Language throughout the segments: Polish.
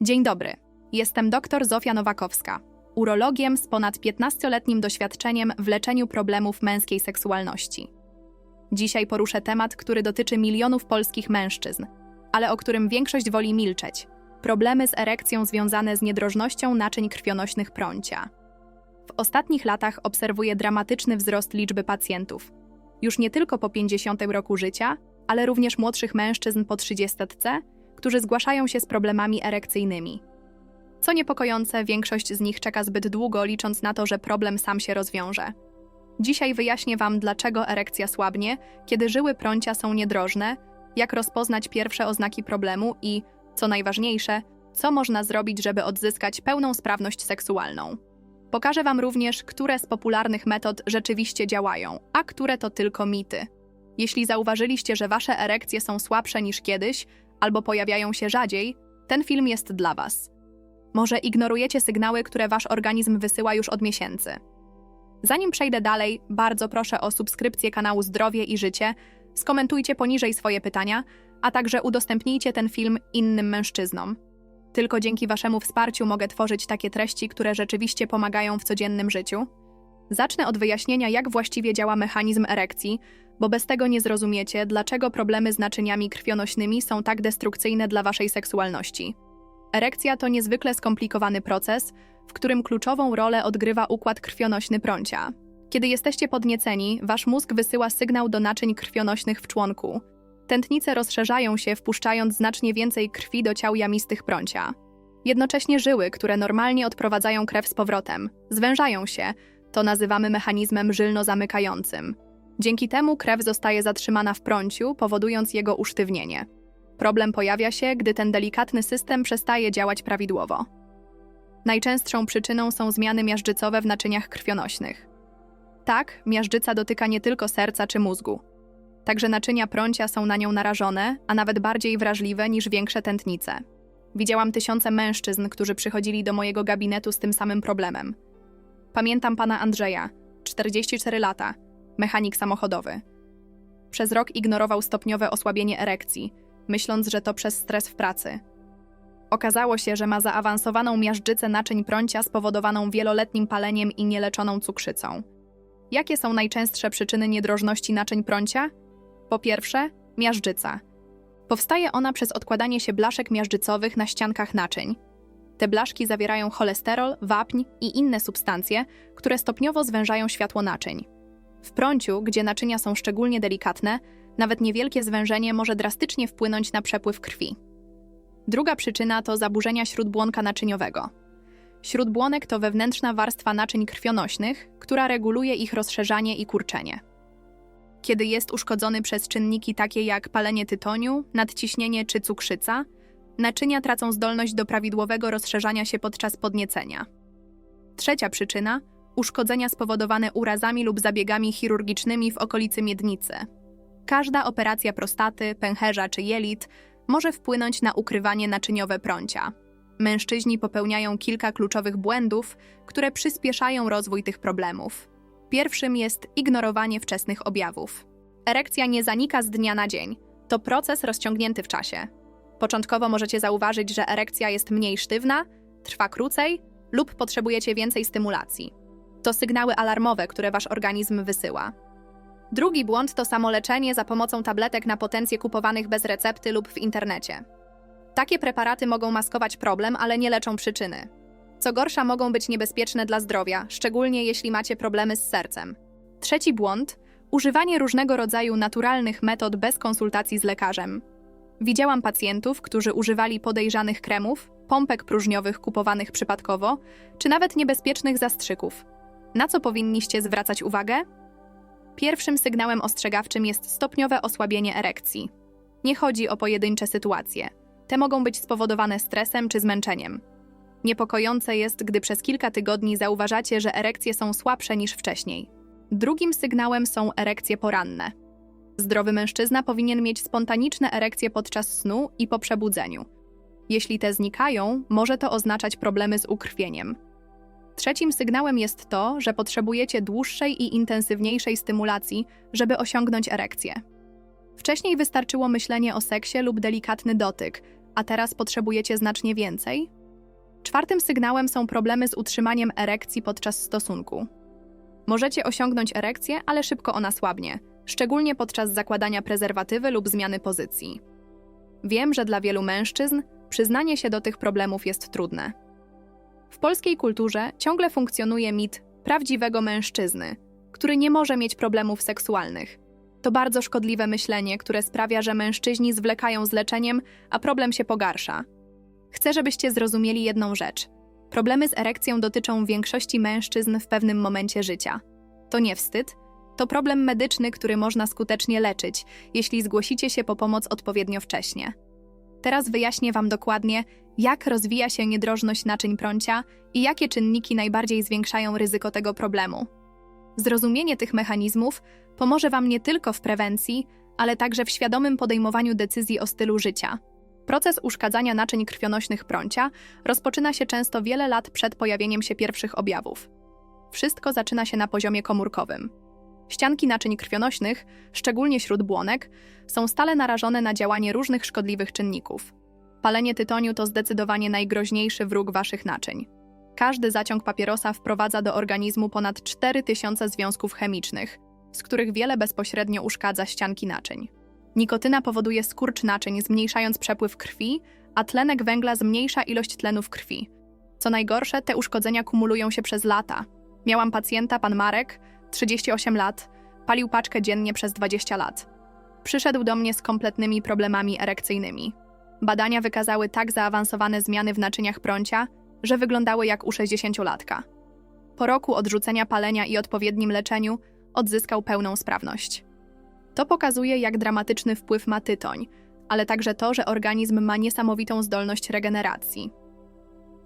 Dzień dobry. Jestem dr Zofia Nowakowska, urologiem z ponad 15-letnim doświadczeniem w leczeniu problemów męskiej seksualności. Dzisiaj poruszę temat, który dotyczy milionów polskich mężczyzn, ale o którym większość woli milczeć. Problemy z erekcją związane z niedrożnością naczyń krwionośnych prącia. W ostatnich latach obserwuję dramatyczny wzrost liczby pacjentów. Już nie tylko po 50 roku życia, ale również młodszych mężczyzn po 30, którzy zgłaszają się z problemami erekcyjnymi. Co niepokojące, większość z nich czeka zbyt długo, licząc na to, że problem sam się rozwiąże. Dzisiaj wyjaśnię Wam, dlaczego erekcja słabnie, kiedy żyły prącia są niedrożne, jak rozpoznać pierwsze oznaki problemu i, co najważniejsze, co można zrobić, żeby odzyskać pełną sprawność seksualną. Pokażę Wam również, które z popularnych metod rzeczywiście działają, a które to tylko mity. Jeśli zauważyliście, że Wasze erekcje są słabsze niż kiedyś, albo pojawiają się rzadziej, ten film jest dla Was. Może ignorujecie sygnały, które Wasz organizm wysyła już od miesięcy. Zanim przejdę dalej, bardzo proszę o subskrypcję kanału Zdrowie i Życie, skomentujcie poniżej swoje pytania, a także udostępnijcie ten film innym mężczyznom. Tylko dzięki Waszemu wsparciu mogę tworzyć takie treści, które rzeczywiście pomagają w codziennym życiu. Zacznę od wyjaśnienia, jak właściwie działa mechanizm erekcji, bo bez tego nie zrozumiecie, dlaczego problemy z naczyniami krwionośnymi są tak destrukcyjne dla waszej seksualności. Erekcja to niezwykle skomplikowany proces, w którym kluczową rolę odgrywa układ krwionośny prącia. Kiedy jesteście podnieceni, wasz mózg wysyła sygnał do naczyń krwionośnych w członku. Tętnice rozszerzają się, wpuszczając znacznie więcej krwi do ciał jamistych prącia. Jednocześnie żyły, które normalnie odprowadzają krew z powrotem, zwężają się, to nazywamy mechanizmem żylno-zamykającym. Dzięki temu krew zostaje zatrzymana w prąciu, powodując jego usztywnienie. Problem pojawia się, gdy ten delikatny system przestaje działać prawidłowo. Najczęstszą przyczyną są zmiany miażdżycowe w naczyniach krwionośnych. Tak, miażdżyca dotyka nie tylko serca czy mózgu. Także naczynia prącia są na nią narażone, a nawet bardziej wrażliwe niż większe tętnice. Widziałam tysiące mężczyzn, którzy przychodzili do mojego gabinetu z tym samym problemem. Pamiętam pana Andrzeja, 44 lata, mechanik samochodowy. Przez rok ignorował stopniowe osłabienie erekcji, myśląc, że to przez stres w pracy. Okazało się, że ma zaawansowaną miażdżycę naczyń prącia spowodowaną wieloletnim paleniem i nieleczoną cukrzycą. Jakie są najczęstsze przyczyny niedrożności naczyń prącia? Po pierwsze, miażdżyca. Powstaje ona przez odkładanie się blaszek miażdżycowych na ściankach naczyń. Te blaszki zawierają cholesterol, wapń i inne substancje, które stopniowo zwężają światło naczyń. W prąciu, gdzie naczynia są szczególnie delikatne, nawet niewielkie zwężenie może drastycznie wpłynąć na przepływ krwi. Druga przyczyna to zaburzenia śródbłonka naczyniowego. Śródbłonek to wewnętrzna warstwa naczyń krwionośnych, która reguluje ich rozszerzanie i kurczenie. Kiedy jest uszkodzony przez czynniki takie jak palenie tytoniu, nadciśnienie czy cukrzyca, naczynia tracą zdolność do prawidłowego rozszerzania się podczas podniecenia. Trzecia przyczyna uszkodzenia spowodowane urazami lub zabiegami chirurgicznymi w okolicy miednicy. Każda operacja prostaty, pęcherza czy jelit może wpłynąć na ukrywanie naczyniowe prącia. Mężczyźni popełniają kilka kluczowych błędów, które przyspieszają rozwój tych problemów. Pierwszym jest ignorowanie wczesnych objawów. Erekcja nie zanika z dnia na dzień. To proces rozciągnięty w czasie. Początkowo możecie zauważyć, że erekcja jest mniej sztywna, trwa krócej lub potrzebujecie więcej stymulacji. To sygnały alarmowe, które wasz organizm wysyła. Drugi błąd to samoleczenie za pomocą tabletek na potencję kupowanych bez recepty lub w internecie. Takie preparaty mogą maskować problem, ale nie leczą przyczyny. Co gorsza, mogą być niebezpieczne dla zdrowia, szczególnie jeśli macie problemy z sercem. Trzeci błąd używanie różnego rodzaju naturalnych metod bez konsultacji z lekarzem. Widziałam pacjentów, którzy używali podejrzanych kremów, pompek próżniowych kupowanych przypadkowo, czy nawet niebezpiecznych zastrzyków. Na co powinniście zwracać uwagę? Pierwszym sygnałem ostrzegawczym jest stopniowe osłabienie erekcji. Nie chodzi o pojedyncze sytuacje. Te mogą być spowodowane stresem czy zmęczeniem. Niepokojące jest, gdy przez kilka tygodni zauważacie, że erekcje są słabsze niż wcześniej. Drugim sygnałem są erekcje poranne. Zdrowy mężczyzna powinien mieć spontaniczne erekcje podczas snu i po przebudzeniu. Jeśli te znikają, może to oznaczać problemy z ukrwieniem. Trzecim sygnałem jest to, że potrzebujecie dłuższej i intensywniejszej stymulacji, żeby osiągnąć erekcję. Wcześniej wystarczyło myślenie o seksie lub delikatny dotyk, a teraz potrzebujecie znacznie więcej? Czwartym sygnałem są problemy z utrzymaniem erekcji podczas stosunku. Możecie osiągnąć erekcję, ale szybko ona słabnie, szczególnie podczas zakładania prezerwatywy lub zmiany pozycji. Wiem, że dla wielu mężczyzn przyznanie się do tych problemów jest trudne. W polskiej kulturze ciągle funkcjonuje mit prawdziwego mężczyzny, który nie może mieć problemów seksualnych. To bardzo szkodliwe myślenie, które sprawia, że mężczyźni zwlekają z leczeniem, a problem się pogarsza. Chcę, żebyście zrozumieli jedną rzecz. Problemy z erekcją dotyczą większości mężczyzn w pewnym momencie życia. To nie wstyd, to problem medyczny, który można skutecznie leczyć, jeśli zgłosicie się po pomoc odpowiednio wcześnie. Teraz wyjaśnię Wam dokładnie, jak rozwija się niedrożność naczyń prącia i jakie czynniki najbardziej zwiększają ryzyko tego problemu. Zrozumienie tych mechanizmów pomoże Wam nie tylko w prewencji, ale także w świadomym podejmowaniu decyzji o stylu życia. Proces uszkadzania naczyń krwionośnych prącia rozpoczyna się często wiele lat przed pojawieniem się pierwszych objawów. Wszystko zaczyna się na poziomie komórkowym. Ścianki naczyń krwionośnych, szczególnie śródbłonek, są stale narażone na działanie różnych szkodliwych czynników. Palenie tytoniu to zdecydowanie najgroźniejszy wróg waszych naczyń. Każdy zaciąg papierosa wprowadza do organizmu ponad 4000 związków chemicznych, z których wiele bezpośrednio uszkadza ścianki naczyń. Nikotyna powoduje skurcz naczyń, zmniejszając przepływ krwi, a tlenek węgla zmniejsza ilość tlenu w krwi. Co najgorsze, te uszkodzenia kumulują się przez lata. Miałam pacjenta, pan Marek, 38 lat, palił paczkę dziennie przez 20 lat. Przyszedł do mnie z kompletnymi problemami erekcyjnymi. Badania wykazały tak zaawansowane zmiany w naczyniach prącia, że wyglądały jak u 60-latka. Po roku odrzucenia palenia i odpowiednim leczeniu odzyskał pełną sprawność. To pokazuje, jak dramatyczny wpływ ma tytoń, ale także to, że organizm ma niesamowitą zdolność regeneracji.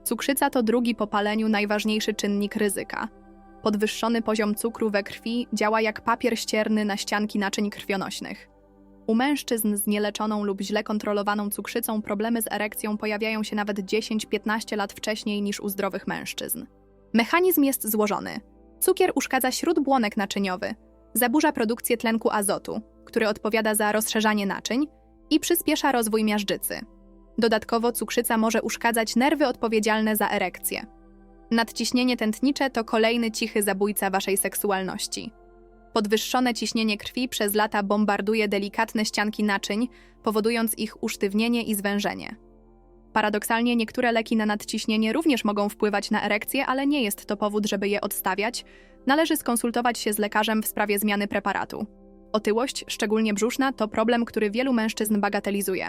Cukrzyca to drugi po paleniu najważniejszy czynnik ryzyka. Podwyższony poziom cukru we krwi działa jak papier ścierny na ścianki naczyń krwionośnych. U mężczyzn z nieleczoną lub źle kontrolowaną cukrzycą problemy z erekcją pojawiają się nawet 10-15 lat wcześniej niż u zdrowych mężczyzn. Mechanizm jest złożony. Cukier uszkadza śródbłonek naczyniowy, zaburza produkcję tlenku azotu, który odpowiada za rozszerzanie naczyń i przyspiesza rozwój miażdżycy. Dodatkowo cukrzyca może uszkadzać nerwy odpowiedzialne za erekcję. Nadciśnienie tętnicze to kolejny cichy zabójca waszej seksualności. Podwyższone ciśnienie krwi przez lata bombarduje delikatne ścianki naczyń, powodując ich usztywnienie i zwężenie. Paradoksalnie niektóre leki na nadciśnienie również mogą wpływać na erekcję, ale nie jest to powód, żeby je odstawiać. Należy skonsultować się z lekarzem w sprawie zmiany preparatu. Otyłość, szczególnie brzuszna, to problem, który wielu mężczyzn bagatelizuje.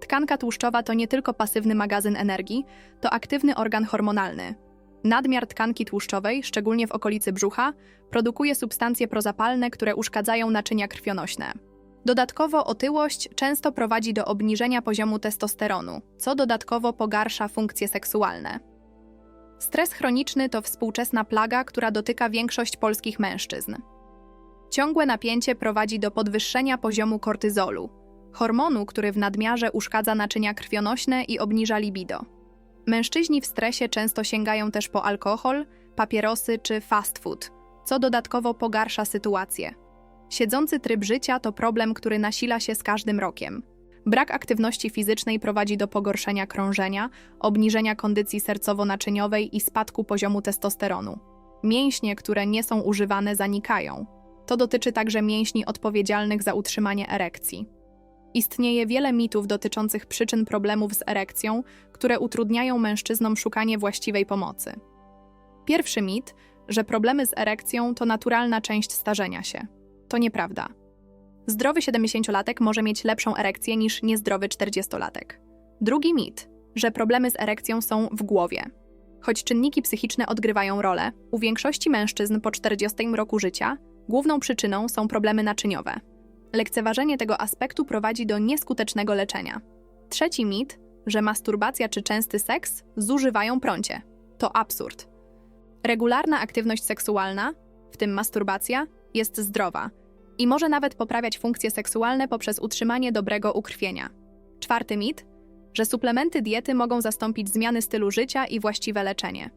Tkanka tłuszczowa to nie tylko pasywny magazyn energii, to aktywny organ hormonalny. Nadmiar tkanki tłuszczowej, szczególnie w okolicy brzucha, produkuje substancje prozapalne, które uszkadzają naczynia krwionośne. Dodatkowo otyłość często prowadzi do obniżenia poziomu testosteronu, co dodatkowo pogarsza funkcje seksualne. Stres chroniczny to współczesna plaga, która dotyka większość polskich mężczyzn. Ciągłe napięcie prowadzi do podwyższenia poziomu kortyzolu, hormonu, który w nadmiarze uszkadza naczynia krwionośne i obniża libido. Mężczyźni w stresie często sięgają też po alkohol, papierosy czy fast food, co dodatkowo pogarsza sytuację. Siedzący tryb życia to problem, który nasila się z każdym rokiem. Brak aktywności fizycznej prowadzi do pogorszenia krążenia, obniżenia kondycji sercowo-naczyniowej i spadku poziomu testosteronu. Mięśnie, które nie są używane, zanikają. To dotyczy także mięśni odpowiedzialnych za utrzymanie erekcji. Istnieje wiele mitów dotyczących przyczyn problemów z erekcją, które utrudniają mężczyznom szukanie właściwej pomocy. Pierwszy mit, że problemy z erekcją to naturalna część starzenia się. To nieprawda. Zdrowy 70-latek może mieć lepszą erekcję niż niezdrowy 40-latek. Drugi mit, że problemy z erekcją są w głowie. Choć czynniki psychiczne odgrywają rolę, u większości mężczyzn po 40 roku życia główną przyczyną są problemy naczyniowe. Lekceważenie tego aspektu prowadzi do nieskutecznego leczenia. Trzeci mit, że masturbacja czy częsty seks zużywają prącie. To absurd. Regularna aktywność seksualna, w tym masturbacja, jest zdrowa i może nawet poprawiać funkcje seksualne poprzez utrzymanie dobrego ukrwienia. Czwarty mit, że suplementy diety mogą zastąpić zmiany stylu życia i właściwe leczenie.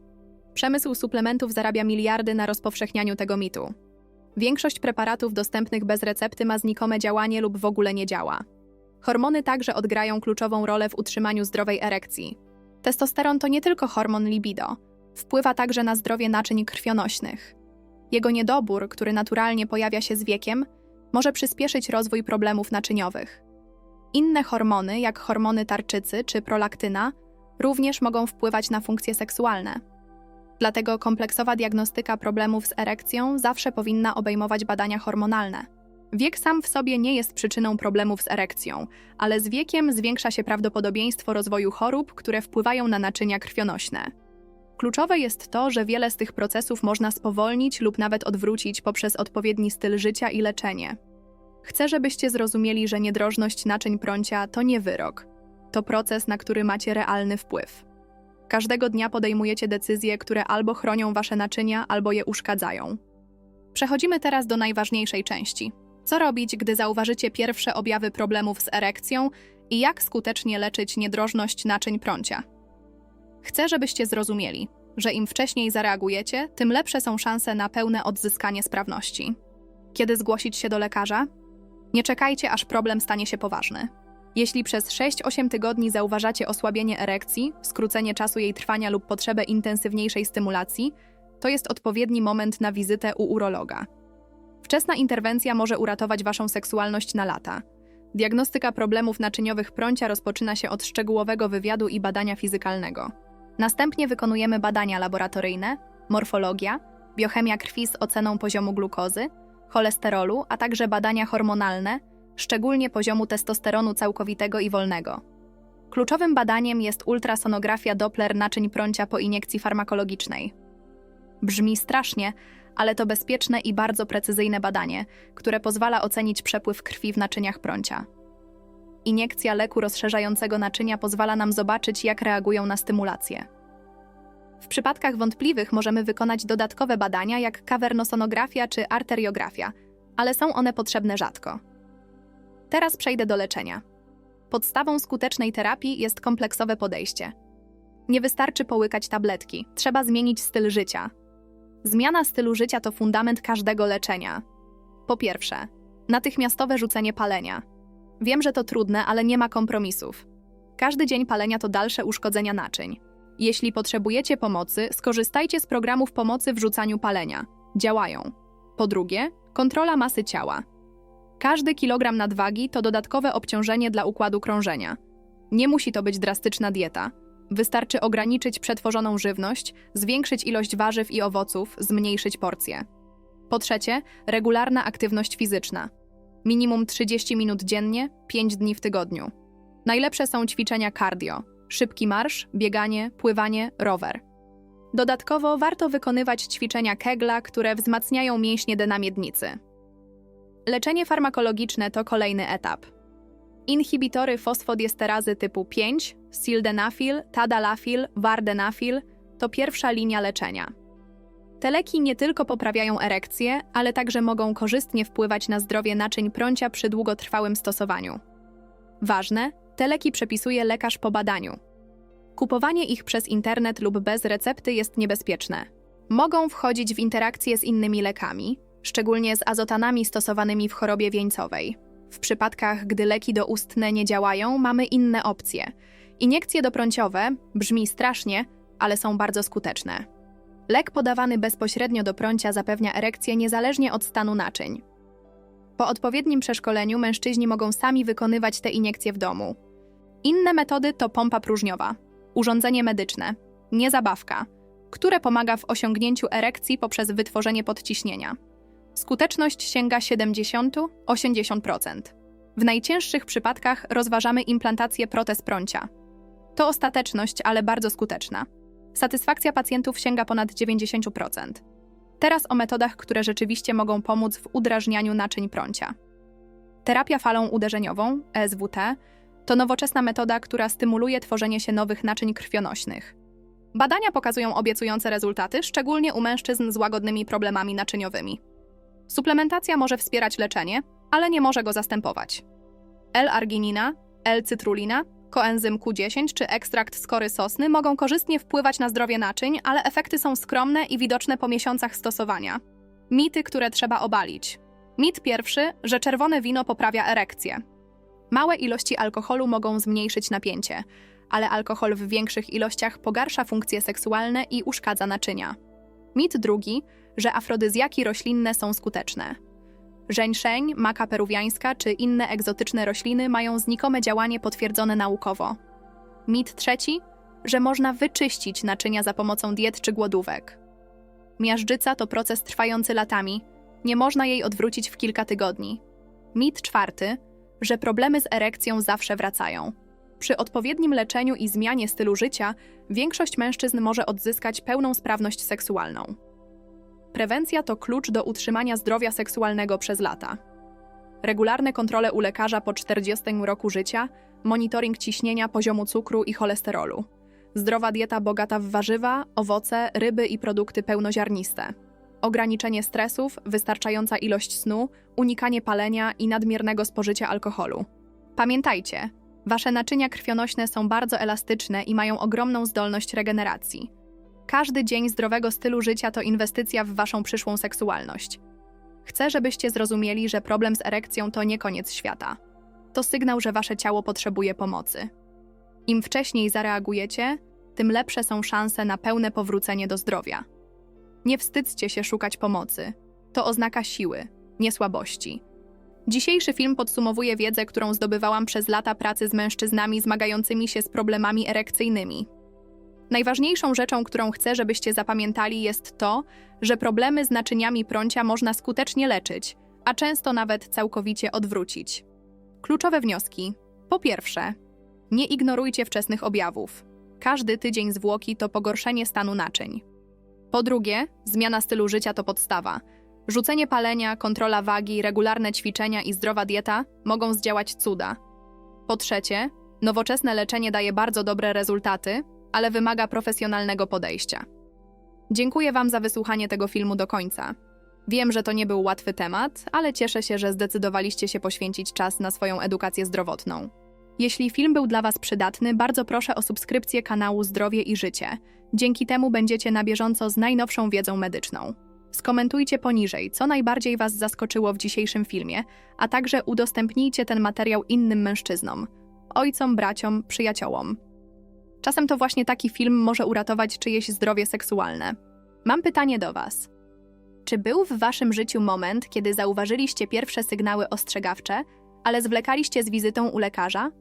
Przemysł suplementów zarabia miliardy na rozpowszechnianiu tego mitu. Większość preparatów dostępnych bez recepty ma znikome działanie lub w ogóle nie działa. Hormony także odgrają kluczową rolę w utrzymaniu zdrowej erekcji. Testosteron to nie tylko hormon libido, wpływa także na zdrowie naczyń krwionośnych. Jego niedobór, który naturalnie pojawia się z wiekiem, może przyspieszyć rozwój problemów naczyniowych. Inne hormony, jak hormony tarczycy czy prolaktyna, również mogą wpływać na funkcje seksualne. Dlatego kompleksowa diagnostyka problemów z erekcją zawsze powinna obejmować badania hormonalne. Wiek sam w sobie nie jest przyczyną problemów z erekcją, ale z wiekiem zwiększa się prawdopodobieństwo rozwoju chorób, które wpływają na naczynia krwionośne. Kluczowe jest to, że wiele z tych procesów można spowolnić lub nawet odwrócić poprzez odpowiedni styl życia i leczenie. Chcę, żebyście zrozumieli, że niedrożność naczyń prącia to nie wyrok. To proces, na który macie realny wpływ. Każdego dnia podejmujecie decyzje, które albo chronią wasze naczynia, albo je uszkadzają. Przechodzimy teraz do najważniejszej części. Co robić, gdy zauważycie pierwsze objawy problemów z erekcją i jak skutecznie leczyć niedrożność naczyń prącia? Chcę, żebyście zrozumieli, że im wcześniej zareagujecie, tym lepsze są szanse na pełne odzyskanie sprawności. Kiedy zgłosić się do lekarza? Nie czekajcie, aż problem stanie się poważny. Jeśli przez 6-8 tygodni zauważacie osłabienie erekcji, skrócenie czasu jej trwania lub potrzebę intensywniejszej stymulacji, to jest odpowiedni moment na wizytę u urologa. Wczesna interwencja może uratować Waszą seksualność na lata. Diagnostyka problemów naczyniowych prącia rozpoczyna się od szczegółowego wywiadu i badania fizykalnego. Następnie wykonujemy badania laboratoryjne, morfologia, biochemia krwi z oceną poziomu glukozy, cholesterolu, a także badania hormonalne, szczególnie poziomu testosteronu całkowitego i wolnego. Kluczowym badaniem jest ultrasonografia Doppler naczyń prącia po iniekcji farmakologicznej. Brzmi strasznie, ale to bezpieczne i bardzo precyzyjne badanie, które pozwala ocenić przepływ krwi w naczyniach prącia. Iniekcja leku rozszerzającego naczynia pozwala nam zobaczyć, jak reagują na stymulację. W przypadkach wątpliwych możemy wykonać dodatkowe badania, jak kawernosonografia czy arteriografia, ale są one potrzebne rzadko. Teraz przejdę do leczenia. Podstawą skutecznej terapii jest kompleksowe podejście. Nie wystarczy połykać tabletki, trzeba zmienić styl życia. Zmiana stylu życia to fundament każdego leczenia. Po pierwsze, natychmiastowe rzucenie palenia. Wiem, że to trudne, ale nie ma kompromisów. Każdy dzień palenia to dalsze uszkodzenia naczyń. Jeśli potrzebujecie pomocy, skorzystajcie z programów pomocy w rzucaniu palenia. Działają. Po drugie, kontrola masy ciała. Każdy kilogram nadwagi to dodatkowe obciążenie dla układu krążenia. Nie musi to być drastyczna dieta. Wystarczy ograniczyć przetworzoną żywność, zwiększyć ilość warzyw i owoców, zmniejszyć porcje. Po trzecie, regularna aktywność fizyczna. Minimum 30 minut dziennie, 5 dni w tygodniu. Najlepsze są ćwiczenia cardio, szybki marsz, bieganie, pływanie, rower. Dodatkowo warto wykonywać ćwiczenia Kegla, które wzmacniają mięśnie denamiednicy. Leczenie farmakologiczne to kolejny etap. Inhibitory fosfodiesterazy typu 5, sildenafil, tadalafil, vardenafil to pierwsza linia leczenia. Te leki nie tylko poprawiają erekcję, ale także mogą korzystnie wpływać na zdrowie naczyń prącia przy długotrwałym stosowaniu. Ważne, te leki przepisuje lekarz po badaniu. Kupowanie ich przez internet lub bez recepty jest niebezpieczne. Mogą wchodzić w interakcje z innymi lekami, szczególnie z azotanami stosowanymi w chorobie wieńcowej. W przypadkach, gdy leki doustne nie działają, mamy inne opcje. Iniekcje doprąciowe brzmi strasznie, ale są bardzo skuteczne. Lek podawany bezpośrednio do prącia zapewnia erekcję niezależnie od stanu naczyń. Po odpowiednim przeszkoleniu mężczyźni mogą sami wykonywać te iniekcje w domu. Inne metody to pompa próżniowa, urządzenie medyczne, nie zabawka, które pomaga w osiągnięciu erekcji poprzez wytworzenie podciśnienia. Skuteczność sięga 70-80%. W najcięższych przypadkach rozważamy implantację protez prącia. To ostateczność, ale bardzo skuteczna. Satysfakcja pacjentów sięga ponad 90%. Teraz o metodach, które rzeczywiście mogą pomóc w udrażnianiu naczyń prącia. Terapia falą uderzeniową, SWT, to nowoczesna metoda, która stymuluje tworzenie się nowych naczyń krwionośnych. Badania pokazują obiecujące rezultaty, szczególnie u mężczyzn z łagodnymi problemami naczyniowymi. Suplementacja może wspierać leczenie, ale nie może go zastępować. L-arginina, L-cytrulina, koenzym Q10 czy ekstrakt skory sosny mogą korzystnie wpływać na zdrowie naczyń, ale efekty są skromne i widoczne po miesiącach stosowania. Mity, które trzeba obalić. Mit pierwszy, że czerwone wino poprawia erekcję. Małe ilości alkoholu mogą zmniejszyć napięcie, ale alkohol w większych ilościach pogarsza funkcje seksualne i uszkadza naczynia. Mit drugi, że afrodyzjaki roślinne są skuteczne. Żeńszeń, maka peruwiańska czy inne egzotyczne rośliny mają znikome działanie potwierdzone naukowo. Mit trzeci, że można wyczyścić naczynia za pomocą diet czy głodówek. Miażdżyca to proces trwający latami, nie można jej odwrócić w kilka tygodni. Mit czwarty, że problemy z erekcją zawsze wracają. Przy odpowiednim leczeniu i zmianie stylu życia większość mężczyzn może odzyskać pełną sprawność seksualną. Prewencja to klucz do utrzymania zdrowia seksualnego przez lata. Regularne kontrole u lekarza po 40 roku życia, monitoring ciśnienia, poziomu cukru i cholesterolu. Zdrowa dieta bogata w warzywa, owoce, ryby i produkty pełnoziarniste. Ograniczenie stresów, wystarczająca ilość snu, unikanie palenia i nadmiernego spożycia alkoholu. Pamiętajcie, wasze naczynia krwionośne są bardzo elastyczne i mają ogromną zdolność regeneracji. Każdy dzień zdrowego stylu życia to inwestycja w waszą przyszłą seksualność. Chcę, żebyście zrozumieli, że problem z erekcją to nie koniec świata. To sygnał, że wasze ciało potrzebuje pomocy. Im wcześniej zareagujecie, tym lepsze są szanse na pełne powrócenie do zdrowia. Nie wstydźcie się szukać pomocy. To oznaka siły, nie słabości. Dzisiejszy film podsumowuje wiedzę, którą zdobywałam przez lata pracy z mężczyznami zmagającymi się z problemami erekcyjnymi. Najważniejszą rzeczą, którą chcę, żebyście zapamiętali, jest to, że problemy z naczyniami prącia można skutecznie leczyć, a często nawet całkowicie odwrócić. Kluczowe wnioski. Po pierwsze, nie ignorujcie wczesnych objawów. Każdy tydzień zwłoki to pogorszenie stanu naczyń. Po drugie, zmiana stylu życia to podstawa. Rzucenie palenia, kontrola wagi, regularne ćwiczenia i zdrowa dieta mogą zdziałać cuda. Po trzecie, nowoczesne leczenie daje bardzo dobre rezultaty, ale wymaga profesjonalnego podejścia. Dziękuję Wam za wysłuchanie tego filmu do końca. Wiem, że to nie był łatwy temat, ale cieszę się, że zdecydowaliście się poświęcić czas na swoją edukację zdrowotną. Jeśli film był dla Was przydatny, bardzo proszę o subskrypcję kanału Zdrowie i Życie. Dzięki temu będziecie na bieżąco z najnowszą wiedzą medyczną. Skomentujcie poniżej, co najbardziej Was zaskoczyło w dzisiejszym filmie, a także udostępnijcie ten materiał innym mężczyznom, ojcom, braciom, przyjaciołom. Czasem to właśnie taki film może uratować czyjeś zdrowie seksualne. Mam pytanie do Was. Czy był w Waszym życiu moment, kiedy zauważyliście pierwsze sygnały ostrzegawcze, ale zwlekaliście z wizytą u lekarza?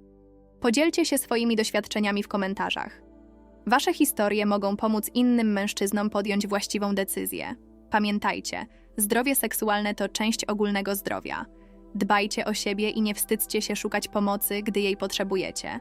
Podzielcie się swoimi doświadczeniami w komentarzach. Wasze historie mogą pomóc innym mężczyznom podjąć właściwą decyzję. Pamiętajcie, zdrowie seksualne to część ogólnego zdrowia. Dbajcie o siebie i nie wstydźcie się szukać pomocy, gdy jej potrzebujecie.